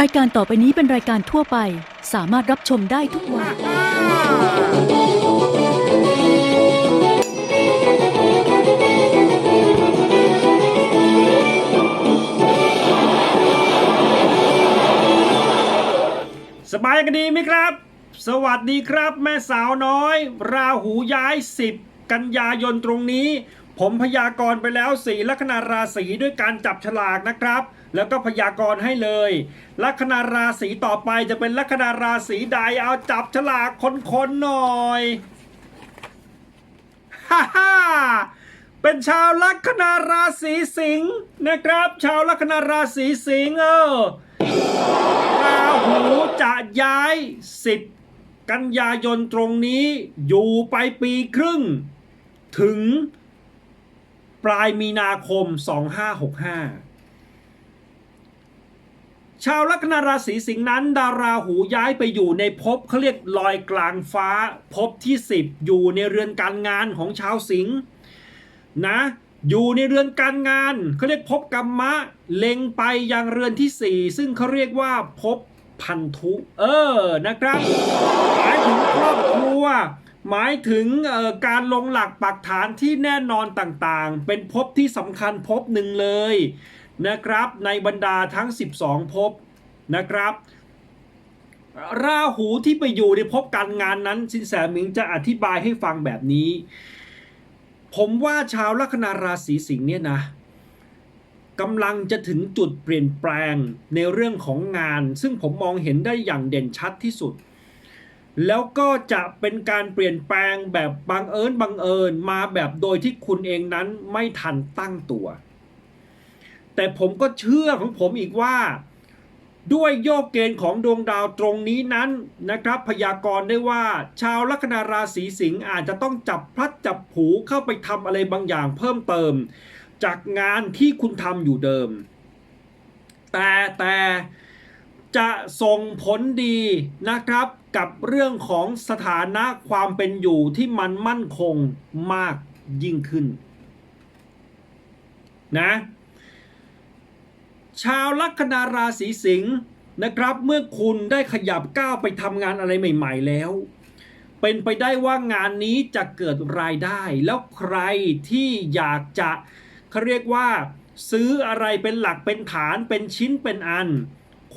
รายการต่อไปนี้เป็นรายการทั่วไป สามารถรับชมได้ทุกวัย สบายกันดีไหมครับ สวัสดีครับแม่สาวน้อย ราหูย้าย 10 กันยายนตรงนี้ ผมพยากรณ์ไปแล้วสีลัคนาราศีด้วยการจับฉลากนะครับ แล้วก็พยากรณ์ให้เลย ลัคนาราศีต่อไปจะเป็นลัคนาราศีใดเอาจับฉลากคนๆหน่อยฮ่าฮ่าเป็นชาวลัคนาราศีสิงห์นะครับ ชาวลัคนาราศีสิงห์เออราหูจะย้าย 10 กันยายนตรงนี้อยู่ไปปีครึ่ง ถึง ปลายมีนาคม 2565 ชาวลัคนาราศีสิงห์นั้น ดาราหูย้ายไปอยู่ในภพเขาเรียกลอยกลางฟ้าภพที่ 10 อยู่ในเรือนการงานของชาวสิงห์นะอยู่ในเรือนการงานเขาเรียกภพกรรมะ เล็งไปยังเรือนที่สี่ซึ่งเขาเรียกว่าภพพันธุ เออนะครับหมายถึงครอบครัว หมายถึงการลงหลักปักฐานที่แน่นอนต่างๆ เป็นภพที่สำคัญภพหนึ่งเลยนะครับ ในบรรดาทั้ง 12ภพนะครับ ราหูที่ไปอยู่ในภพการงานนั้น สินแสมิงจะอธิบายให้ฟังแบบนี้ ผมว่าชาวลัคนาราศีสิงห์เนี่ยนะกำลังจะถึงจุดเปลี่ยนแปลงในเรื่องของงาน ซึ่งผมมองเห็นได้อย่างเด่นชัดที่สุด แล้วก็จะเป็นการเปลี่ยนแปลงแบบบังเอิญบังเอิญมาแบบโดยที่คุณเองนั้นไม่ทันตั้งตัว แต่ผมก็เชื่อของผมอีกว่า ด้วยโยกเกณฑ์ของดวงดาวตรงนี้นั้นนะครับ พยากรณ์ได้ว่าชาวลัคนาราศีสิงห์อาจจะต้องจับพลัดจับผูเข้าไปทำอะไรบางอย่างเพิ่มเติม จากงานที่คุณทำอยู่เดิม แต่แต่จะส่งผลดีนะครับ กับเรื่องของสถานะความเป็นอยู่ที่มันมั่นคงมากยิ่งขึ้นนะชาวลัคนาราศีสิงห์นะครับ เมื่อคุณได้ขยับก้าวไปทำงานอะไรใหม่ ๆ แล้ว เป็นไปได้ว่างานนี้จะเกิดรายได้ แล้วใครที่อยากจะเขาเรียกว่า ซื้ออะไรเป็นหลักเป็นฐานเป็นชิ้นเป็นอัน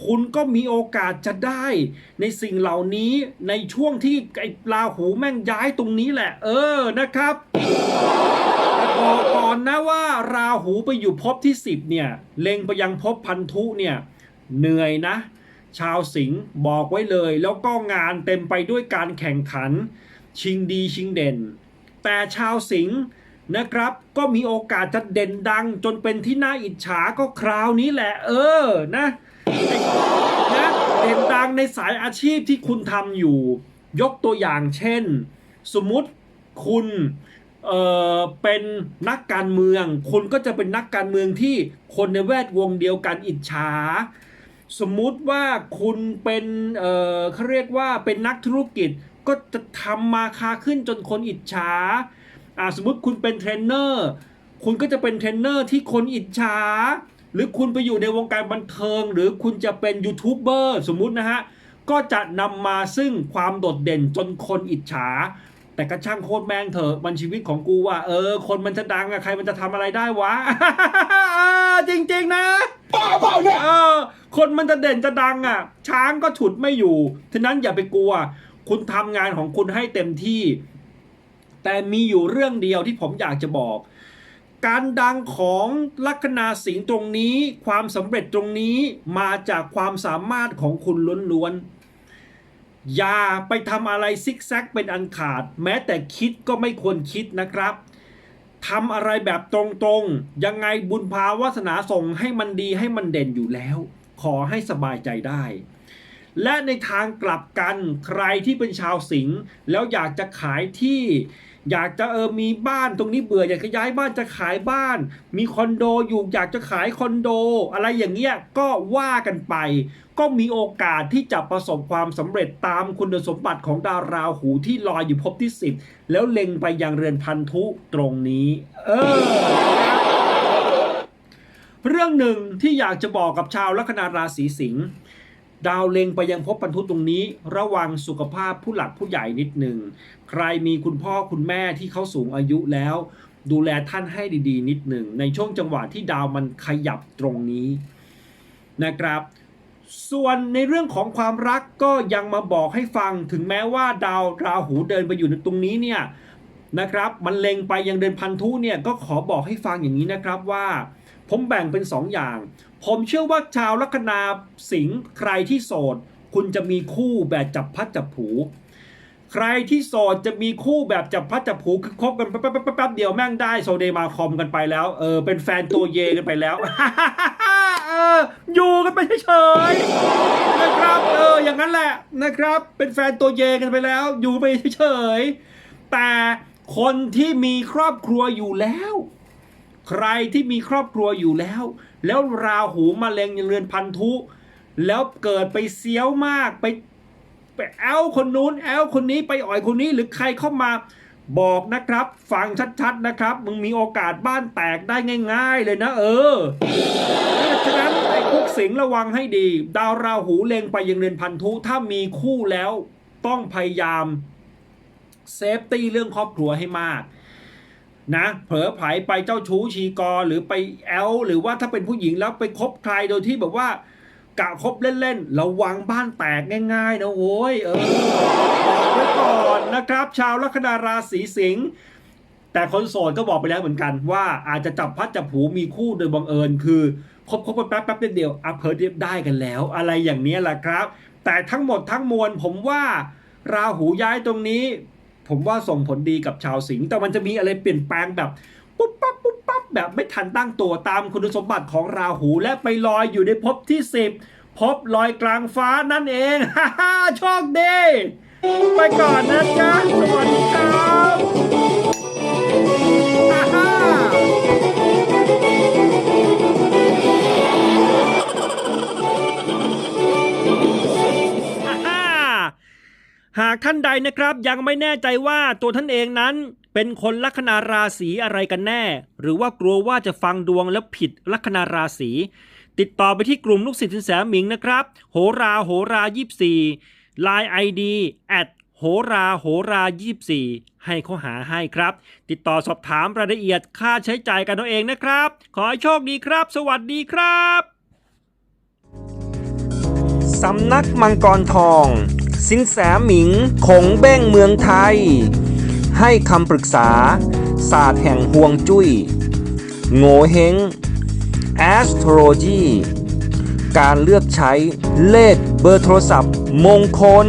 คุณก็มีโอกาสจะได้ในสิ่งเหล่านี้ในช่วงที่ไอ้ราหูแม่งย้ายตรงนี้แหละ เออนะครับแต่บอกก่อนนะว่าราหูไปอยู่ภพที่ 10 เนี่ย เล็งไปยังภพพันธุเนี่ย เหนื่อยนะ ชาวสิงห์บอกไว้เลย แล้วก็งานเต็มไปด้วยการแข่งขัน ชิงดีชิงเด่น แต่ชาวสิงห์นะครับ ก็มีโอกาสจะเด่นดังจนเป็นที่น่าอิจฉาก็คราวนี้แหละ เออนะ นะเด่นดังในสายอาชีพที่คุณทำอยู่ ยกตัวอย่างเช่น สมมุติคุณเอ่อเป็นนักการเมือง คุณก็จะเป็นนักการเมืองที่คนในแวดวงเดียวกันอิจฉา สมมุติว่าคุณเป็นเอ่อเขาเรียกว่าเป็นนักธุรกิจก็จะทำมาค้าขึ้นจนคนอิจฉาอ่าสมมติคุณเป็นเทรนเนอร์ คุณก็จะเป็นเทรนเนอร์ที่คนอิจฉา หรือคุณไปอยู่ในวงการบันเทิง หรือคุณจะเป็นยูทูบเบอร์สมมุตินะฮะ ก็จะนำมาซึ่งความโดดเด่นจนคนอิจฉา แต่ก็ช่างโคตรแม่งเถอะมันชีวิตของกูว่า เออ คนมันจะดังอะใครมันจะทำอะไรได้วะ จริง ๆ นะเออ คนมันจะเด่นจะดังอะช้างก็ฉุดไม่อยู่ฉะนั้นอย่าไปกลัว คุณทำงานของคุณให้เต็มที่ แต่มีอยู่เรื่องเดียวที่ผมอยากจะบอก การดังของลัคนาสิงห์ตรงนี้ ความสำเร็จตรงนี้มาจากความสามารถของคุณล้วนๆ อย่าไปทำอะไรซิกแซกเป็นอันขาด แม้แต่คิดก็ไม่ควรคิดนะครับทำอะไรแบบตรงๆ ยังไงบุญพาวาสนาส่งให้มันดีให้มันเด่นอยู่แล้ว ขอให้สบายใจได้ และในทางกลับกันใครที่เป็นชาวสิงห์แล้วอยากจะขายที่ อยากจะเออมีบ้านตรงนี้เบื่ออยากจะย้ายบ้านจะขายบ้าน มีคอนโดอยู่อยากจะขายคอนโด อะไรอย่างเงี้ยก็ว่ากันไป ก็มีโอกาสที่จะประสบความสำเร็จตามคุณสมบัติของดาวราหูที่ลอยอยู่ภพที่ 10 แล้วเล็งไปยังเรือนพันธุตรงนี้ เออเรื่องหนึ่งที่อยากจะบอกกับชาวลัคนาราศีสิงห์ ดาวเล็งไปยังพบรรทุตรงนี้ ระวังสุขภาพผู้หลักผู้ใหญ่นิดหนึ่ง ใครมีคุณพ่อคุณแม่ที่เขาสูงอายุแล้ว ดูแลท่านให้ดีๆ นิดหนึ่ง ในช่วงจังหวะที่ดาวมันขยับตรงนี้นะครับ ส่วนในเรื่องของความรักก็ยังมาบอกให้ฟังถึงแม้ว่าดาวราหูเดินไปอยู่ในตรงนี้เนี่ยนะครับมันเล็งไปยังเดินพันธุเนี่ยก็ขอบอกให้ฟังอย่างนี้นะครับว่า ผมแบ่งเป็นสองอย่าง ผมเชื่อว่าชาวลัคนาสิงห์ใครที่โสด คุณจะมีคู่แบบจับพัดจับผู ใครที่โสดจะมีคู่แบบจับพัดจับผูคือคบกันแป๊บๆเดียวแม่งได้โซเดมาคอมกันไปแล้วเออเป็นแฟนตัวเยกันไปแล้วเอออยู่กันไปเฉยๆนะครับเอออย่างนั้นแหละนะครับ เป็นแฟนตัวเยกันไปแล้ว อยู่ไปเฉยๆแต่คนที่มีครอบครัวอยู่แล้ว ใครที่มีครอบครัวอยู่แล้ว แล้วราหูมาเล็งยังเรือนพันธุ แล้วเกิดไปเสียวมากไปไปแอลคนนู้นแอลคนนี้ไปอ่อยคนนี้หรือใครเข้ามาบอกนะครับ ฟังชัดๆนะครับ มึงมีโอกาสบ้านแตกได้ง่าย ๆ เลยนะ เออฉะนั้นไอ้พวกสิงระวังให้ดี ดาวราหูเล็งไปยังเรือนพันธุถ้ามีคู่แล้วต้องพยายามเซฟตี้เรื่องครอบครัวให้มาก นะเผลอไผไปเจ้าชู้ชีกอหรือไปแอลหรือว่าถ้าเป็นผู้หญิงแล้วไปคบใครโดยที่แบบว่ากะคบเล่นๆ ระวังบ้านแตกง่ายๆ นะโว้ยเออบอกไว้ก่อนนะครับ ชาวลัคนาราศีสิงห์แต่คนโสดก็บอกไปแล้วเหมือนกันว่าอาจจะจับพัดจับผูมีคู่โดยบังเอิญคือคบคบๆแป๊บแป๊บๆเดียวอัพเพิร์ดได้กันแล้ว อะไรอย่างนี้แหละครับ แต่ทั้งหมดทั้งมวลผมว่า ราหูย้ายตรงนี้ ผมว่าส่งผลดีกับชาวสิงห์แต่มันจะมีอะไรเปลี่ยนแปลงแบบปุ๊บปั๊บปุ๊บปั๊บแบบไม่ทันตั้งตัวตามคุณสมบัติของราหูและไปลอยอยู่ในภพที่ 10ภพลอยกลางฟ้านั่นเองฮ่าฮ่าโชคดีไปก่อนนะจ๊ะสวัสดีครับฮ่าฮ่า หากท่านใดนะครับยังไม่แน่ใจว่าตัวท่านเองนั้นเป็นคนลัคนาราศีอะไรกันแน่ หรือว่ากลัวว่าจะฟังดวงแล้วผิดลัคนาราศีติดต่อไปที่กลุ่มลูกศิษย์สินแสหมิงนะครับ โหราโหรา24 Line ID at โหราโหรา24ให้เขาหาให้ครับ ติดต่อสอบถามรายละเอียดค่าใช้จ่ายกันเอาเองนะครับ ขอให้โชคดีครับ สวัสดีครับ สำนักมังกรทอง สินแสหมิงคงเบ้งเมืองไทย ให้คำปรึกษา ศาสตร์แห่งห่วงจุย้ย โงเฮง astrology การเลือกใช้เลขเบอร์โทรศัพท์มงคล